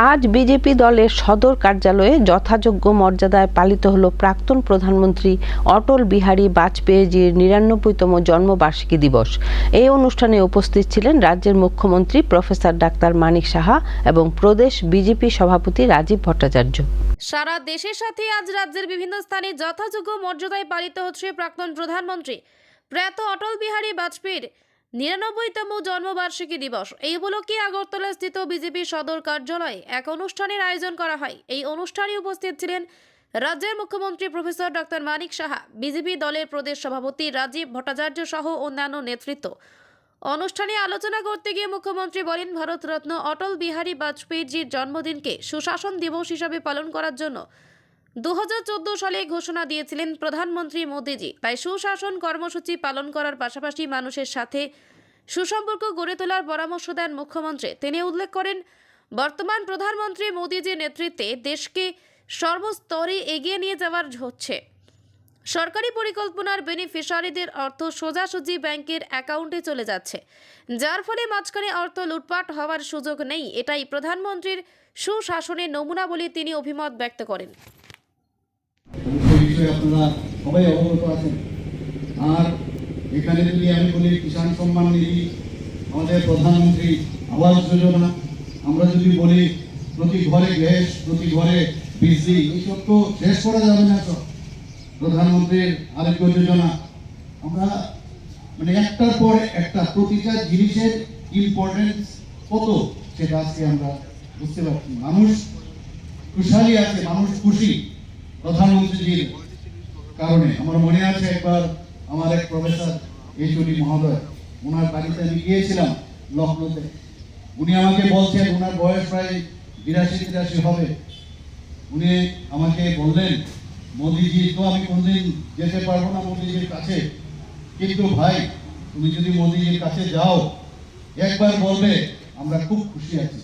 আজ বিজেপি দলের সদর কার্যালয়ে যথাযোগ্য মর্যাদায় পালিত হল প্রাক্তন প্রধানমন্ত্রী অটল বিহারী বাজপেয়ীজির নিরানব্বইতম জন্মবার্ষিকী দিবস। এই অনুষ্ঠানে উপস্থিত ছিলেন রাজ্যের মুখ্যমন্ত্রী প্রফেসর ডাক্তার মানিক সাহা এবং প্রদেশ বিজেপি সভাপতি রাজীব ভট্টাচার্য। সারা দেশের সাথে আজ রাজ্যের বিভিন্ন স্থানে যথাযোগ্য মর্যাদায় পালিত হচ্ছে প্রাক্তন প্রধানমন্ত্রী। প্রয়াত অটল বিহারী বাজপেয়ীর নিরানব্বইতম জন্মবার্ষিকী দিবস। এই উপলক্ষে আগরতলা স্থিত বিজেপি সদর কার্যালয়ে এক অনুষ্ঠানের আয়োজন করা হয়। এই অনুষ্ঠানে উপস্থিত ছিলেন রাজ্যের মুখ্যমন্ত্রী professor doctor Manik Saha, BJP দলের প্রদেশ সভাপতি রাজীব ভট্টাচার্য সহ অন্যান্য নেতৃত্ব। অনুষ্ঠানে আলোচনা করতে গিয়ে মুখ্যমন্ত্রী বলেন, ভারতরত্ন অটল বিহারী বাজপেয়ীজির জন্মদিনকে সুশাসন দিবস হিসাবে পালন করার জন্য দু হাজার চোদ্দ সালে ঘোষণা দিয়েছিলেন প্রধানমন্ত্রী মোদীজি। তাই সুশাসন কর্মসূচি পালন করার পাশাপাশি মানুষের সাথে সুসম্পর্ক গড়ে তোলার পরামর্শ দেন মুখ্যমন্ত্রী। তিনি উল্লেখ করেন, বর্তমান প্রধানমন্ত্রী মোদীজির নেতৃত্বে দেশকে সর্বস্তরে এগিয়ে নিয়ে যাওয়ার হচ্ছে। সরকারি পরিকল্পনার বেনিফিশিয়ারিদের অর্থ সোজাসুজি ব্যাংকের অ্যাকাউন্টে চলে যাচ্ছে। যার ফলে মাঝখানে অর্থ লুটপাট হওয়ার সুযোগ নেই। এটাই প্রধানমন্ত্রীর সুশাসনের নমুনা বলে তিনি অভিমত ব্যক্ত করেন। আর এখানে যদি আমি বলি, কিষাণ সম্মান নিধি, আমাদের প্রধানমন্ত্রী আবাস যোজনা, আমরা যদি বলি, প্রতি ঘরে গ্যাস, প্রতি ঘরে বিজলি, এইসব তো শেষ করা যাবে না তো। প্রধানমন্ত্রীর আরোগ্য যোজনা, আমরা মানে একটার পর একটা প্রতিটা জিনিসের ইম্পর্টেন্স কত সেটা আজকে আমরা বুঝতে পারছি মানুষ খুশহালি আছে, মানুষ খুশি। প্রধানমন্ত্রীজির কারণে আমার মনে আছে একবার আমার এক প্রফেসর এইচওডি মহোদয়, ওনার বাড়িতে আমি গিয়েছিলাম লখনৌতে। উনি আমাকে বলছেন, ওনার বয়স প্রায় বিরাশি তিরাশি হবে। উনি আমাকে বললেন, মোদিজি, তো আমি কোনদিন যেতে পারব না মোদিজির কাছে। কিন্তু ভাই, তুমি যদি মোদিজির কাছে যাও, একবার বলবে আমরা খুব খুশি আছি।